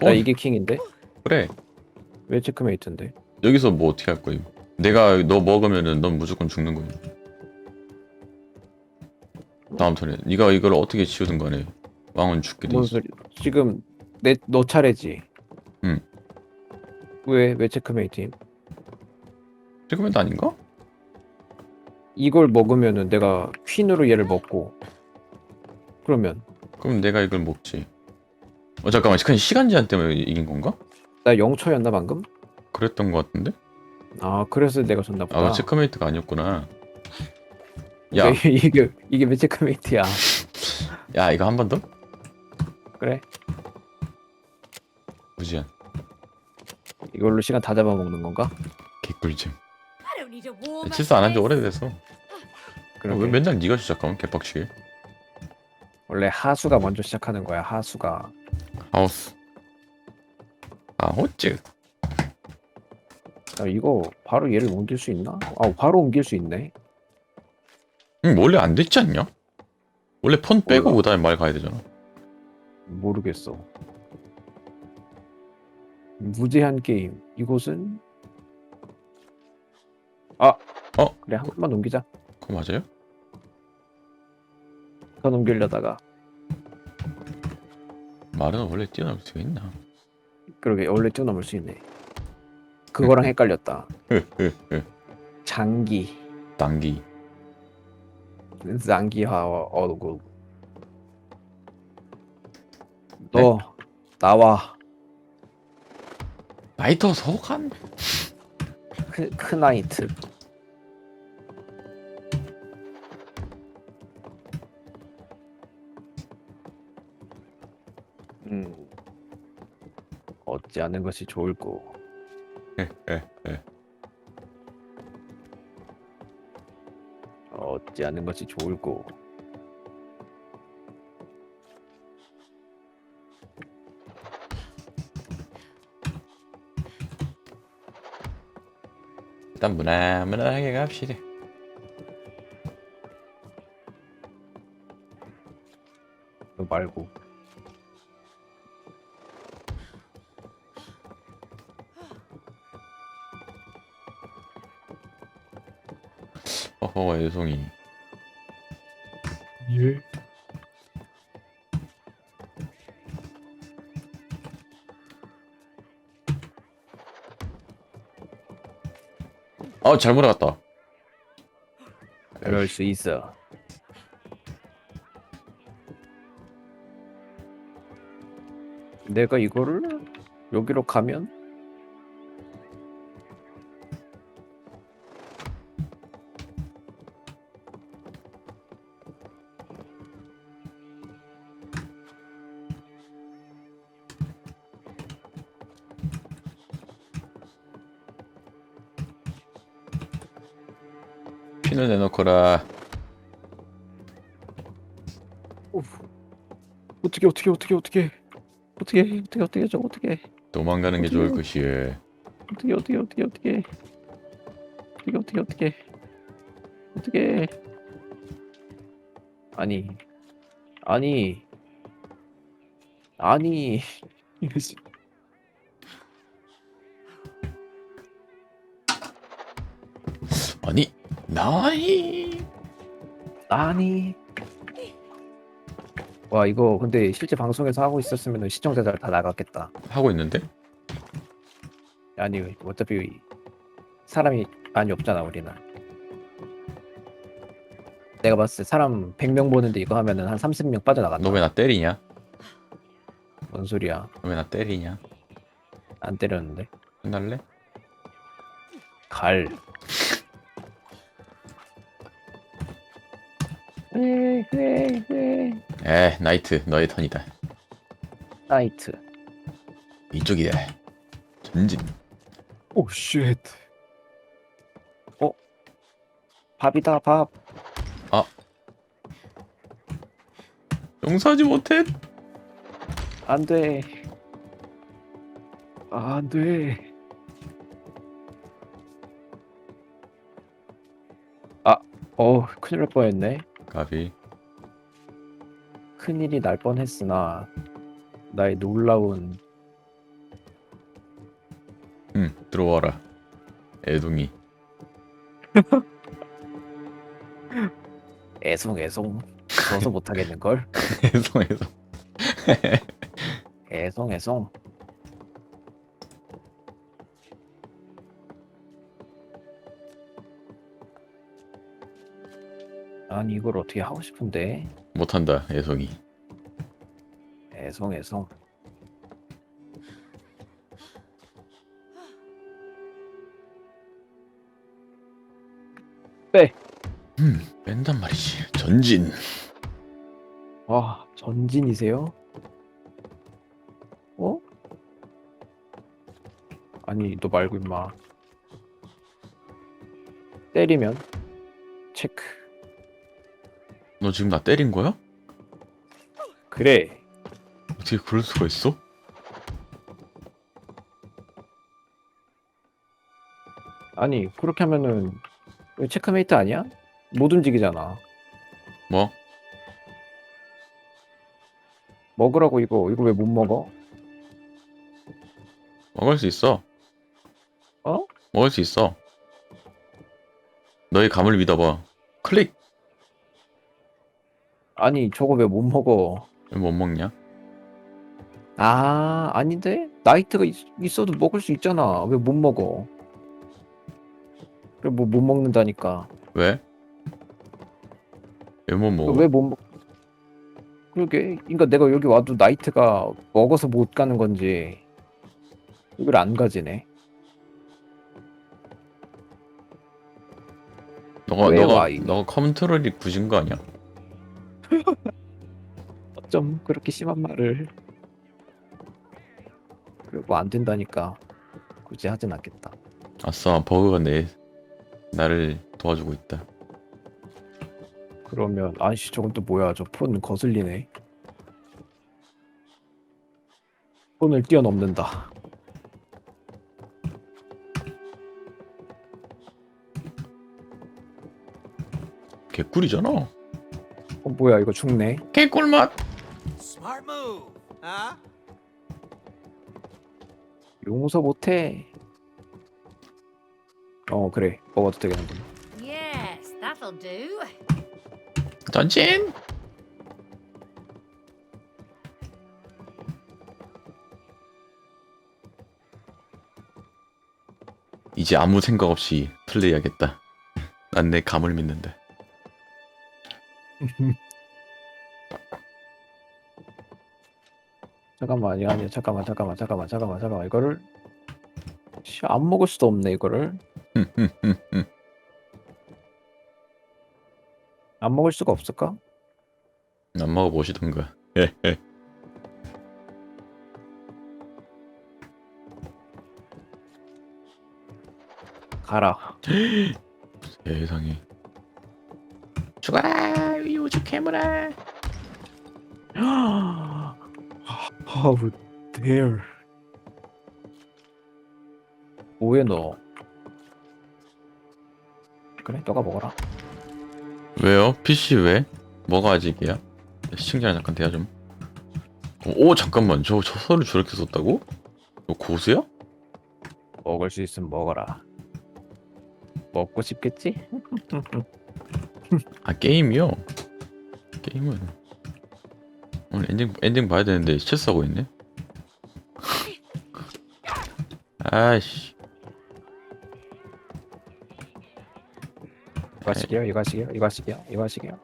나 어? 이게 킹인데? 그래 왜 체크메이트인데? 여기서 뭐 어떻게 할 거임 내가 너 먹으면은 넌 무조건 죽는 거임 다음 턴에 네가 이걸 어떻게 치우든 간에 왕은 죽게 돼 뭔 있어 소리? 지금 내 너 차례지. 응. 왜 왜 체크메이트임? 체크메이트 아닌가? 이걸 먹으면은 내가 퀸으로 얘를 먹고 그러면 그럼 내가 이걸 먹지 어 잠깐만 그냥 시간 제한 때문에 이긴 건가? 나 0초였나 방금? 그랬던 것 같은데? 아 그래서 내가 졌나 보다. 아 체크메이트가 아니었구나 야, 이게 이게 왜 체크메이트야? 야 이거 한 번 더? 그래 무지한 이걸로 시간 다 잡아먹는 건가? 개꿀잼 warm 실수 안 한 지 오래돼서 그러게. 왜 맨날 네가 시작하면 개빡치게 원래 하수가 먼저 시작하는 거야. 하수가 하우스 아 호ጭ 야, 이거 바로 얘를 옮길 수 있나? 아 바로 옮길 수 있네. 응 원래 안 됐지 않냐? 원래 폰 빼고 몰라. 그다음에 말 가야 되잖아 모르겠어. 무제한 게임. 이곳은 아, 어? 그래 한 번만 넘기자. 그거 맞아요? 더 넘기려다가 말은 원래 뛰어넘을 수가 있나? 그러게 원래 뛰어넘을 수 있네. 그거랑 헷갈렸다. 장기, 당기 장기화와 어구. 너 나와 나이터 소간 크, 크나이트. 얻지 않은 것이 좋을고. 에에에 얻지 않은 것이 좋을고. 일단 무난무난하게 갑시다 너 말고. 어허 애송이 예. 아 잘못 알았다 그럴 수 있어. 내가 이거를 여기로 가면 놓거라 어떻게 어떻게 어떻게 어떻게. 어떻게 어떻게 어떻게 저 어떻게. 도망가는 게 좋을 것이에. 어떻게 어떻게 어떻게 어떻게. 어떻게 어떻게 어떻게. 어떻게. 아니. 아니. 아니 나이. 아니. 와 이거 근데 실제 방송에서 하고 있었으면 시청자들 다 나갔겠다. 하고 있는데? 아니 어차피 사람이 많이 없잖아 우리는. 내가 봤을 때 사람 100명 보는데 이거 하면은 한 30명 빠져나간다. 너 왜 나 때리냐? 뭔 소리야? 너 왜 나 때리냐? 안 때렸는데? 끝날래? 갈 에 나이트 너의 턴이다. 나이트. 이쪽이다 전진. 오쉣 어? 밥이다 밥. 용서하지 못해. 안 돼. 아, 안 돼. 아, 어 큰일 날 뻔했네. 가비 큰일이 날 뻔했으나 나의 놀라운 응, 들어와라. 애동이. 애송애송 써서 못하겠는걸 애송애송. 애송애송 아니 이걸 어떻게 하고 싶은데? 못한다 애송이. 애송 애송. 음 뺀단 말이지. 전진. 아 전진이세요? 어? 아니 너 말고 임마. 때리면 체크 너 지금 나 때린 거야? 그래 어떻게 그럴 수가 있어? 아니 그렇게 하면은 왜 체크메이트 아니야? 못 움직이잖아 뭐? 먹으라고 이거 이거 왜 못 먹어? 먹을 수 있어 어? 먹을 수 있어 너의 감을 믿어봐 클릭 아니 저거 왜 못 먹어? 왜 못 먹냐? 아 아닌데 나이트가 있, 있어도 먹을 수 있잖아 왜 못 먹어? 그래 뭐 못 먹는다니까 왜? 왜 못 먹어? 왜 못 먹? 그러게 그러니까 내가 여기 와도 나이트가 먹어서 못 가는 건지 이걸 안 가지네 너가 왜 너가 와, 이거? 너가 컨트롤이 부신 거 아니야? 어쩜 그렇게 심한 말을. 그래 뭐안 된다니까 굳이 하진 않겠다. 아싸 버그가 내 나를 도와주고 있다. 그러면 아이씨 저건 또 뭐야. 저 폰 거슬리네. 폰을 뛰어넘는다. 개꿀이잖아. 어 뭐야 이거 죽네 개꿀맛. Smart move, huh? 용서 못해 어 그래 먹어도 되겠는데 Yes, that'll do. 전진. 이제 아무 생각 없이 플레이하겠다. 난 내 감을 믿는다. 잠깐만 아니 아니 잠깐만 잠깐만 잠깐만 잠깐만 잠깐만 이거를 씨, 안 먹을 수도 없네 이거를 안 먹을 수가 없을까? 안 먹어 보시던가. 가라 세상에. 죽어라 우주 괴물아. How dare 뭐해 너 그래 너가 먹어라 왜요? PC 왜? 뭐가 아직이야? 시청자랑 잠깐 대화 좀. 오 잠깐만 저 저 서를 저렇게 썼다고? 너 고수야? 먹을 수 있으면 먹어라 먹고 싶겠지? 아 게임이요? 게임은 오늘 엔딩 엔딩 봐야 되는데 스트레스 하고 있네. 아이씨 이거 하시게요 이거 하시게요 이거 하시게요 이거 하시게요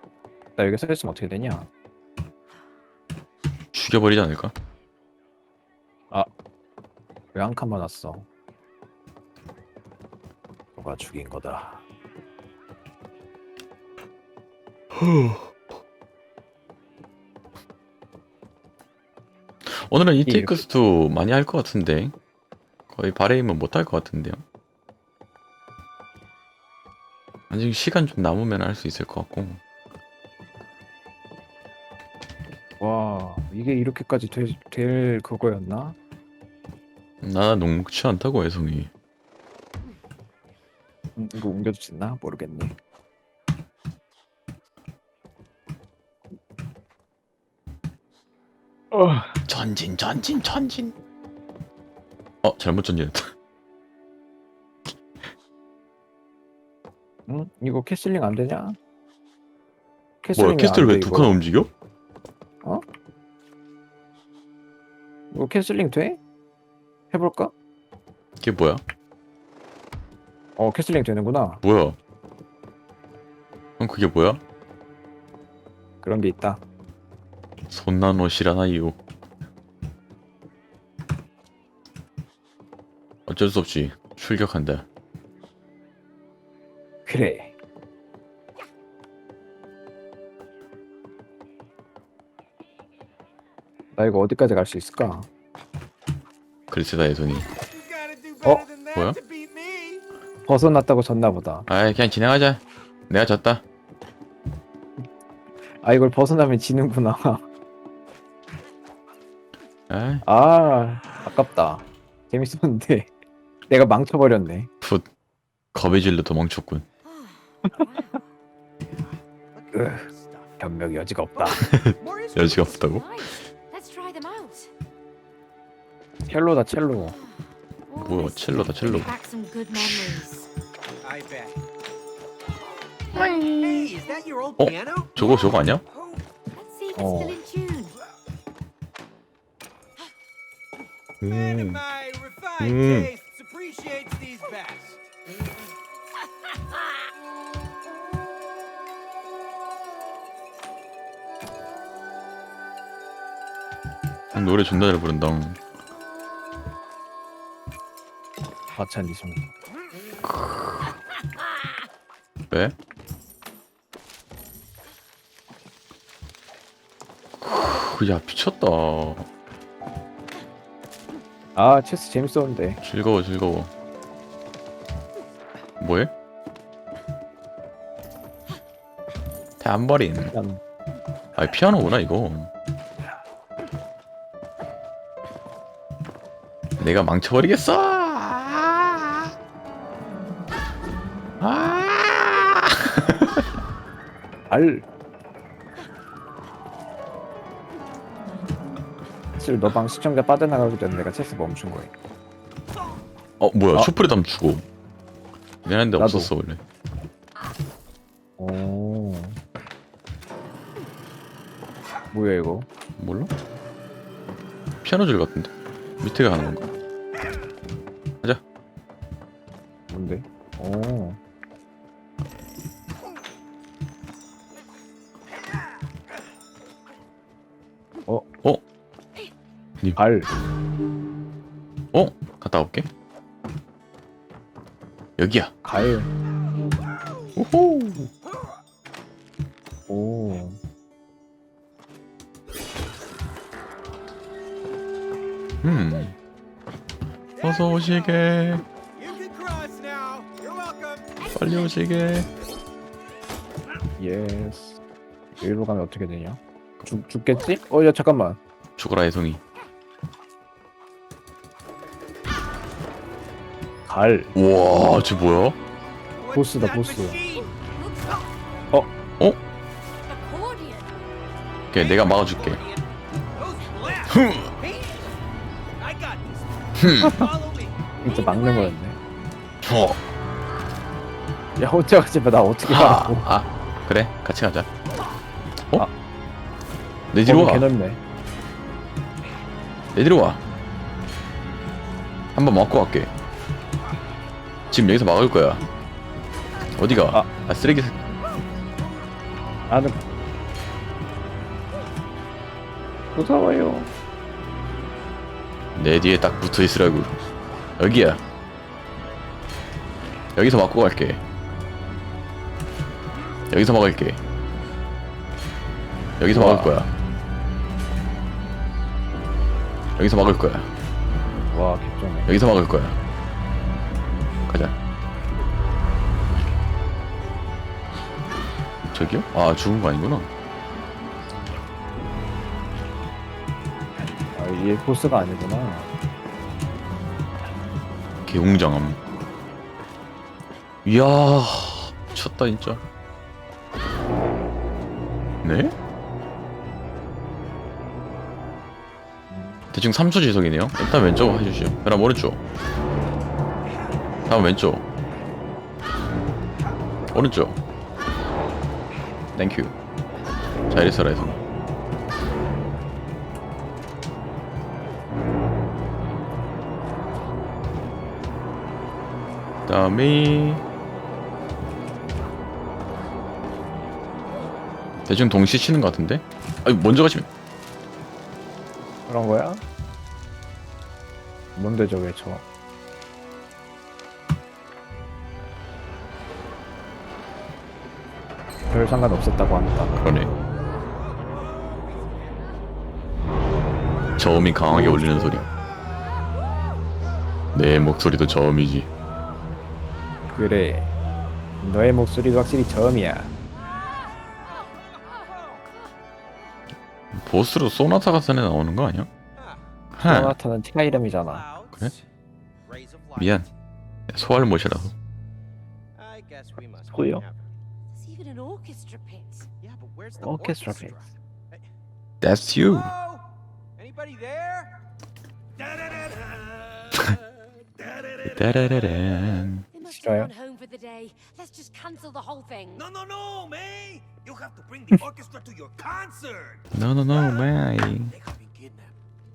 나 여기 서 있으면 어떻게 되냐 죽여버리지 않을까? 왜 한 칸만 왔어 너가 죽인 거다 오늘은 이 테이크스도 많이 할 것 같은데 거의 바레임은 못 할 것 같은데요. 아직 시간 좀 남으면 할 수 있을 것 같고 와 이게 이렇게까지 될, 될 그거였나? 나 녹록치 않다고 애송이 음, 이거 옮겨도 되나? 모르겠네 전진 전진 전진 어 잘못 전진했다 응? 이거 캐슬링 안 되냐? 뭐야 캐슬링 왜두 칸 칸? 움직여? 어? 이거 캐슬링 돼? 해볼까? 이게 뭐야? 어 캐슬링 되는구나. 뭐야? 그럼 그게 뭐야? 그런 게 있다. 시라나이요. 어쩔 수 없지. 출격한다. 그래. 나 이거 어디까지 갈 수 있을까? better than that 뭐야? 벗어났다고 졌나 보다. 아이 그냥 진행하자. 내가 졌다. 아 이걸 벗어나면 지는구나. 아 아깝다. 재밌었는데 내가 망쳐버렸네. 풋. 겁에 질려 도망쳤군. 으, 변명 여지가 없다. 여지가 없다고? 첼로다 첼로. Oh, 뭐야, 첼로다, 첼로. Oh. piano? 저거 저거 아니야? Oh, of 음. my refined Mm. tastes appreciates these best. 노래 존나 잘 부른다. 과찬이sim. 왜? 야 미쳤다. 아 체스 재밌었는데. 즐거워 즐거워. 뭐해? 안 버린. 일단 아 피아노구나 이거. 내가 망쳐버리겠어. 아. 알. 사실 너방 시청자 빠져나가기 전에 내가 체스 멈춘 거야. 어 뭐야 아. 슈프리담 주고. 미안한데 나도. 없었어 원래. 오. 뭐야 이거? 몰라? 피아노 줄 같은데 밑에가 가는 건가? 님. 알. 어? 갔다 올게. 여기야. 갈. 오호. 오. 음. 어서 오시게. 빨리 오시게. 예스. 여기로 가면 어떻게 되냐? 죽 죽겠지? 어, 야 잠깐만. 죽어라 애송이. 갈. 우와, 저 뭐야? 보스다, 보스. 어? 어? 오케이, 내가 막아줄게. Follow me. 진짜 막는 거였네. 어. 야 혼자 가지 마. 나 어떻게 아, 가라고. 아, 그래, 같이 가자. 어? 아. 내 뒤로 와. 개넓네. 내 뒤로 와. 한번 막고 갈게. 지금 여기서 막을 거야. 어디가? 아. 아, 쓰레기. 새- 나는 무서워요. 내 뒤에 딱 붙어 있으라고. 여기야. 여기서 막고 갈게. 여기서 막을게. 여기서. 막을 거야. 여기서 막을 거야. 와 개쩌네. 여기서 막을 거야. 가자. 저기요? 아 죽은 거 아니구나. 아, 이게 보스가 아니구나. 개웅장함. 이야 미쳤다 진짜. 네? 대충 3초 지속이네요. 일단 왼쪽 해주시오. 그럼 오른쪽. 다음 왼쪽. 오른쪽 땡큐 잘 있어라 해서 다음에 대충 동시에 치는 것 같은데? 아니 먼저 가시면 그런 거야? 뭔데 저게 저? 별 상관 없었다고 한다. 그러네 저음이 강하게 울리는 소리 내 목소리도 저음이지 그래. 너의 목소리도 확실히 저음이야. 보스로 소나타 가선에 나오는 거 아니야? 하 소나타는 차 이름이잖아. Light. 미안 소할 못이라서 I guess we must 소요? orchestra pits. Yeah, but where's the orchestra, orchestra? pits? That's you. Hello? Anybody there? Da da da da. da da da da. Destroyer. home for the day. Let's just cancel the whole thing. No, no, no, May. You have to bring the orchestra to your concert. No, no, no, May. They have been kidnapped.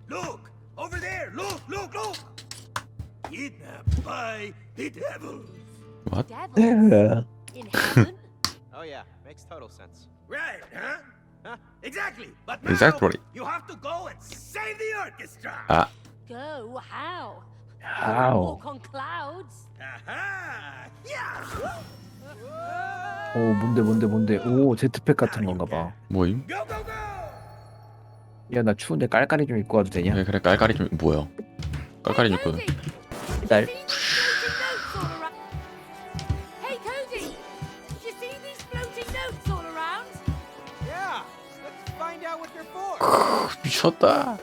Look, over there. Look, look, look. Kidnapped by the devils. What? Devils? In heaven? oh yeah. Makes total sense. Right, huh? Huh? Exactly! But now Exactly. you have to go and save the orchestra! 아 Go how? How? Walk on clouds. Aha! Yeah! 오 뭔데 뭔데 뭔데? 오 제트팩 같은 건가 봐. 뭐임? Go, go, go! 야 나 추운데 깔깔이 좀 입고 와도 되냐? 그래 그래 깔깔이 좀 뭐야 깔깔이 Hey, 입거든 미쳤다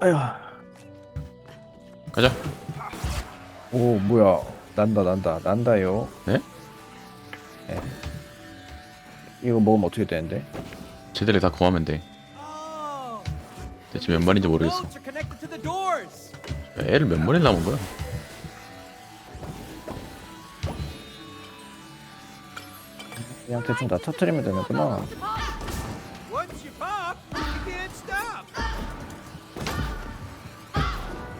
아휴. 가자 오 뭐야? 난다 난다 난다요. 네? 네. 이거 먹으면 어떻게 되는데? 쟤들이 다 구하면 돼! 대체 몇 마리인지 모르겠어! 야, 애를 몇 마리 남은 거야? 그냥 대충 다 터트리면 되는구나.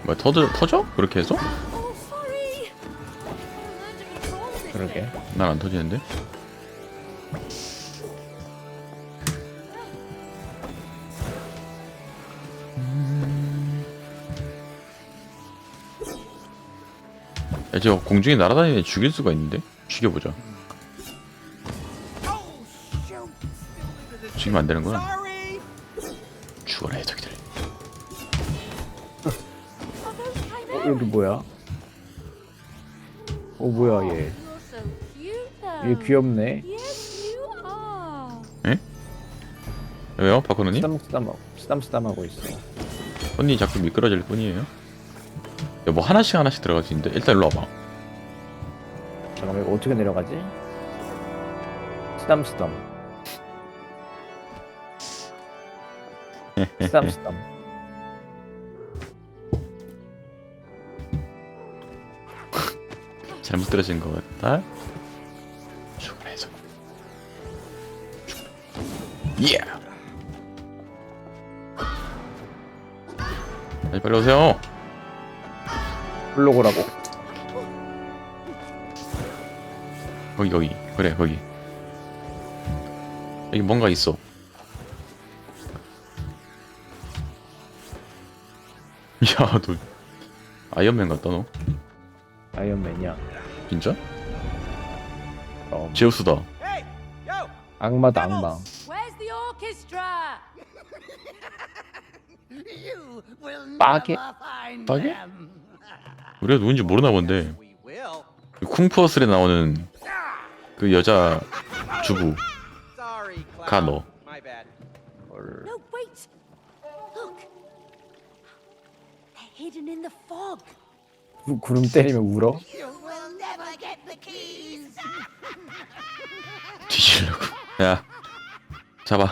뭐야 터져 터져? 그렇게 해서? 그러게. 난 안 터지는데 야, 저 공중에 날아다니는 애 죽일 수가 있는데? 죽여보자. 죽이면 안 되는 거야? Sorry! 죽어라, those 어? 여기 뭐야? 어 뭐야 얘? 얘 귀엽네. Are. 왜요, 박근호님? 쓰담쓰담하고 쓰담쓰담하고 있어. 손이 자꾸 미끄러질 뿐이에요. 야, 뭐 하나씩 하나씩 있는데? 일단 일로 와봐. 잠깐만 이거 어떻게 내려가지? 쓰담쓰담. 쓰담쓰담. 잘못 들어진 것 같다. 저기. 예! 빨리 빨리 오세요. 블로그라고. 거기 거기 그래 거기 여기 뭔가 있어 야너 아이언맨 같다 너 아이언맨이야. 진짜? 어! 제우스다 Yo! 악마다 악마. Where's the orchestra? 빠게? 빠게? 우리가 누군지 모르나 본데 We will. 그 쿵푸어슬에 나오는 그 여자 주부 Sorry, Cloud. 가 너. My bad. 헐. No, hidden in the fog. 구, 구름 때리면 울어? 뒤지려고 야 잡아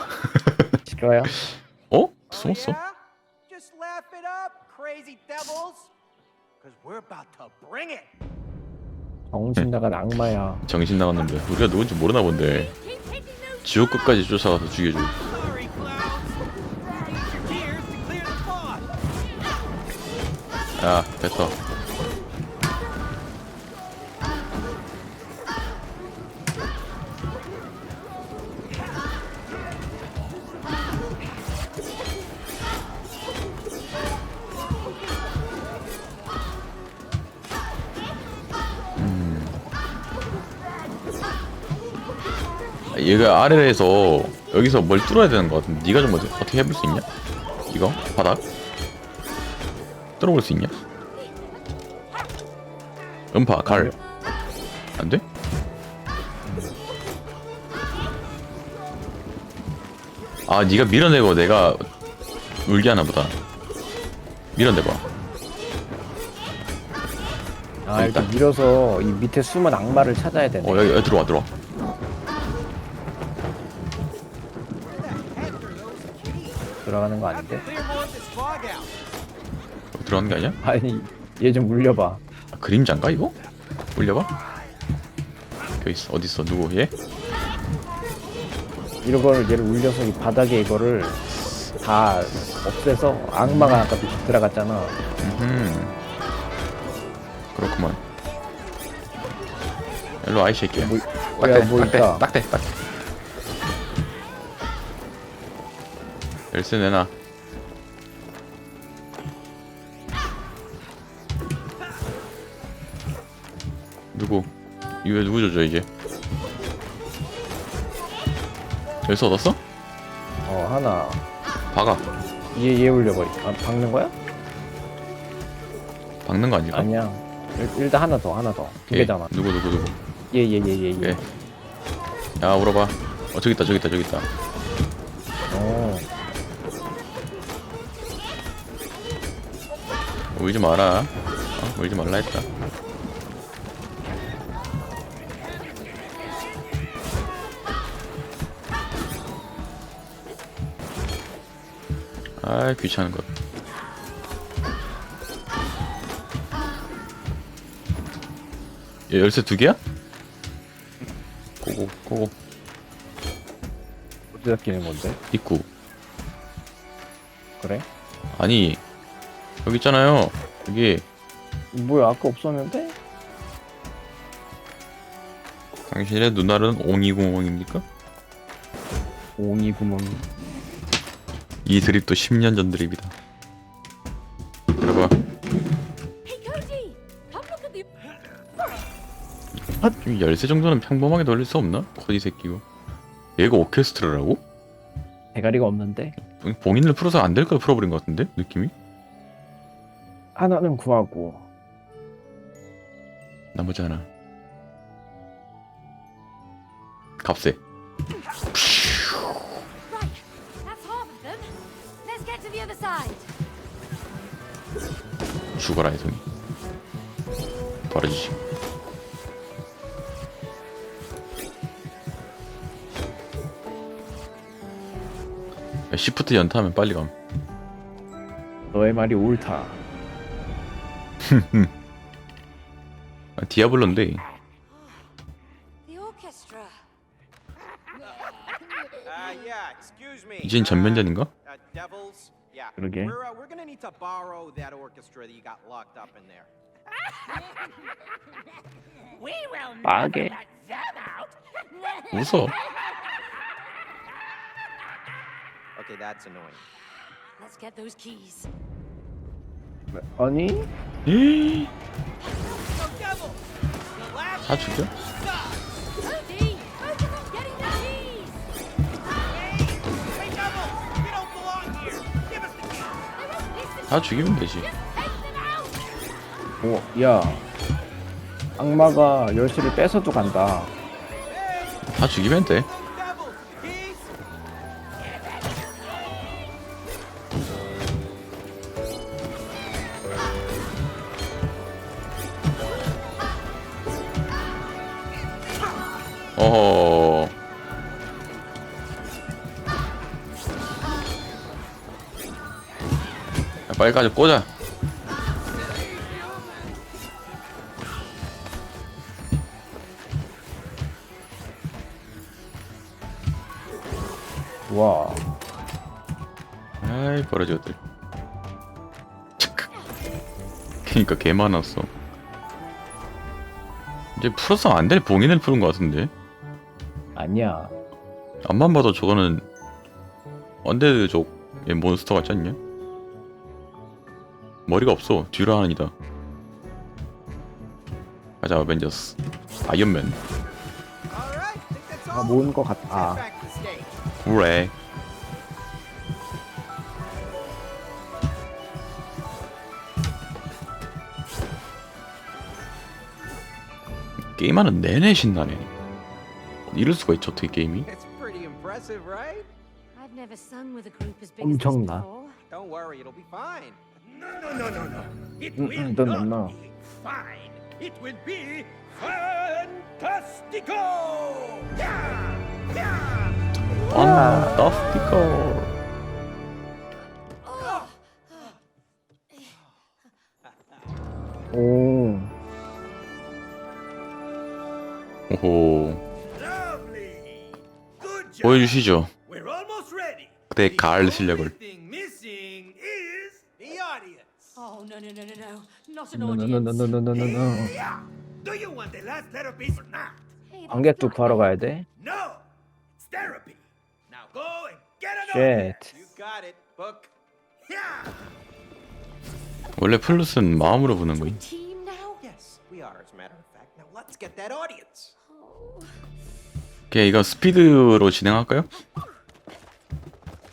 싫어요? 어? Oh, 숨었어 yeah? Just crazy devils? Because we're about to bring it. 정신 나간 악마야. 정신 나갔는데 우리가 누군지 모르나 본데 지옥 끝까지 쫓아가서 죽여줘 Sorry, clowns. 야 뱉어 음. 얘가 아래에서 여기서 뭘 뚫어야 되는 것 같은데 네가 좀 어떻게 해볼 수 있냐? 이거 바닥 뚫어볼 수 있냐? 음파 갈안 돼? 아 네가 밀어내고 내가 울게 하나 보다 밀어내봐 아 일단 밀어서 이 밑에 숨은 악마를 찾아야 되네. 어 여기, 여기 들어와 들어와 들어가는 거 아닌데? 들어가는 게 아니야? 아니 얘 좀 물려봐. 아, 그림자인가 이거? 올려봐 여기 있어 어디 있어 누구 얘? 이런 거를 얘를 울려서 이 바닥에 이거를 다 없애서 악마가 아까 들어갔잖아. 음 그렇구만 일로 와이 새끼야 뭐, 딱대 야, 뭐 딱대 있다. 딱대 딱대 열쇠 내놔 이거 누구 줘줘 이제 열쇠 얻었어? 어 하나. 박아 얘얘 울려버리. 아 박는 거야? 박는 거 아닐까? 아니야. 일, 일단 하나 더 하나 더. 두 오케이. 개잖아. 누구 누구 누구 얘 얘얘얘 얘. 예. 야 물어봐 어 저기 있다 저기 있다 저기 있다 어. 울지 마라 어, 울지 말라 했다 아이 귀찮은 것 얘 열쇠 두 개야? 고고 고고 어디다 끼는 건데? 입구 그래? 아니 여기 있잖아요 여기 뭐야 아까 없었는데? 당신의 누나는 옹이 구멍입니까? 옹이 구멍. 이 드립도 10년 전 드립이다. 들어봐. 좀 열쇠 정도는 평범하게 돌릴 수 없나? 거지 새끼고. 얘가 오케스트라라고? 대가리가 없는데 봉인을 풀어서 안 될 걸 풀어버린 것 같은데? 느낌이? 하나는 구하고 나머지 하나. 값세. 죽어라 혜성이. 버려지지. 야, 시프트 연타하면 빨리 감. 너의 말이 옳다. 아, 디아블로인데 The orchestra. Yeah, excuse me. 이젠 전면전인가? Uh, devils? Yeah. 그러게. We're, uh, we're gonna need to borrow that orchestra that you got locked up in there. We will 빠게. them out. 웃어. Okay, that's annoying. Let's get those keys. 아니 에이, So, devil! The last 다 죽여? Cody, 다 죽이면 되지. 어, 야 악마가 열쇠를 뺏어도 간다. 다 죽이면 돼. 여기까지 꽂아 와. 에이 버려지들 그니까 개 많았어 이제 풀어서 안될 봉인을 푸는 것 같은데 아니야. 앞만 봐도 저거는 언데드 족의 몬스터 같지 않냐? 머리가 없어 뒤로 하는이다 가자 어벤져스 아이언맨 아. 모은 것 같아. 그래 게임하는 내내 신나네 이럴 수가 있죠 어떻게 게임이 엄청나. Don't worry, it'll be fine. No, no, no, no, no. It Mm, will mm, no, no, not no. be fine. It will be fantastico. Yeah, yeah. 판타스티컬 오 오호 Lovely. Good job. 보여주시죠 We're almost ready. 그때 가을 실력을 an no, no, audience. no, no, no, no, no, no. yeah. Do you want the last therapy or not? Hey, that's 관객 뚝 not 구하러. 가야 돼? No. It's therapy. Now go and get an 쉣 You got it, book. Yeah. 원래 플룻은 마음으로 부는 거임 Team now? Yes, we are, as a matter of fact. Now let's get that audience. Oh. 오케이 이거 스피드로 진행할까요?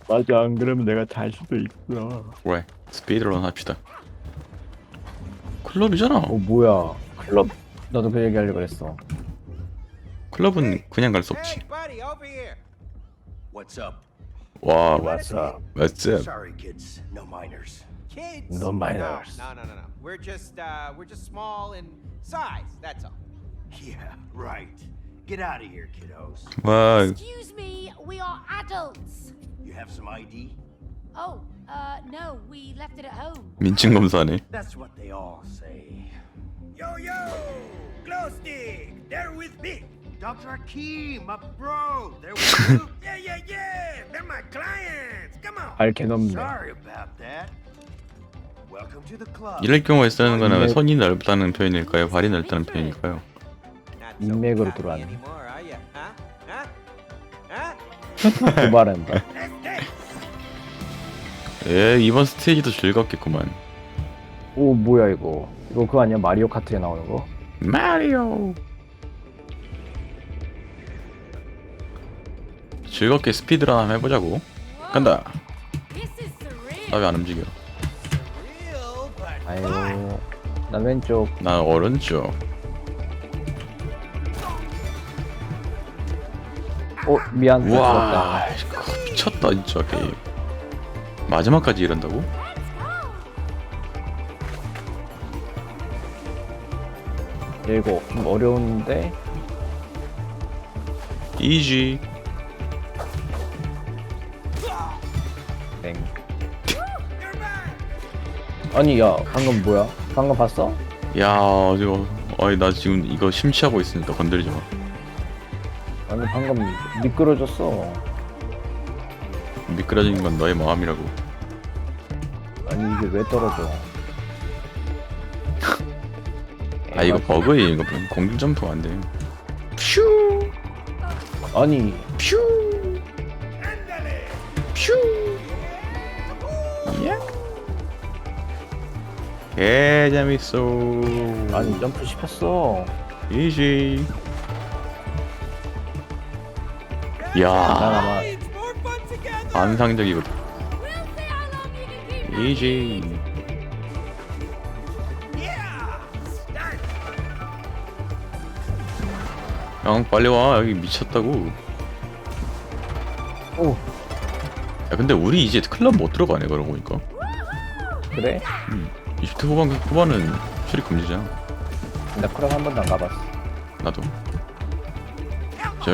맞아 안 그러면 내가 잘 수도 있어 그래 스피드로 합시다 클럽이잖아 어 뭐야 클럽 나도 그 얘기 하려고 그랬어 클럽은 그냥 갈 수 없지 Hey, buddy, over here. What's up? 와 What's up? What's up? Sorry, kids. No minors. Kids. No minors. No, no, no, no. We're just, uh, we're just small in size. That's all. Yeah, right. Get out of here, kiddos. 와 Excuse me, we are adults. You have some ID? Oh, uh, no, we left it at home. 민증 검사네 That's what they all say. Yo, yo! Glow stick! They're with me! Dr. Akeem, my bro! They're with you? yeah, yeah, yeah! They're my clients! Come on! 알 개넘네 Sorry about that. Welcome to the club. 이럴 경우에 쓰는 거는 인맥. 손이 넓다는 표현일까요? 발이 넓다는 표현일까요? Not so 인맥으로 cocky 들어왔네. anymore, are ya? Huh? Huh? Huh? 도발한다 Let's! 예 이번 스테이지도 즐겁겠구만. 오 뭐야 이거. 이거 그거 아니야? 마리오 카트에 나오는 거? 마리오! 즐겁게 스피드런 한번 해보자고. 간다. 나 왜 안 움직여. 아이고. 나 왼쪽. 나 오른쪽. 어 미안. 우와 미쳤다 진짜 게임 마지막까지 이런다고? 이거 좀 어려운데? 이지. 땡. 아니 야 방금 뭐야? 방금 봤어? 야 이거 아니 나 지금 이거 심취하고 있으니까 건드리지 마. 아니 방금 미끄러졌어 미끄러진 건 너의 마음이라고. 아니 이게 왜 떨어져? 아 이거 버그에 이거. 공중 점프 안 돼 퓨! 아니. 퓨! 퓨! 예? 개 재밌어. 아니 점프 씹혔어. 이지. 야. 나 it. 이지! 형 빨리 와. 여기 미쳤다고. 오. 야 근데 우리 이제 클럽 못 들어가네 그러고 보니까. 그래? 20대 후반 후반은 출입 금지잖아. 나 클럽 한 번도 안 가봤어. 나도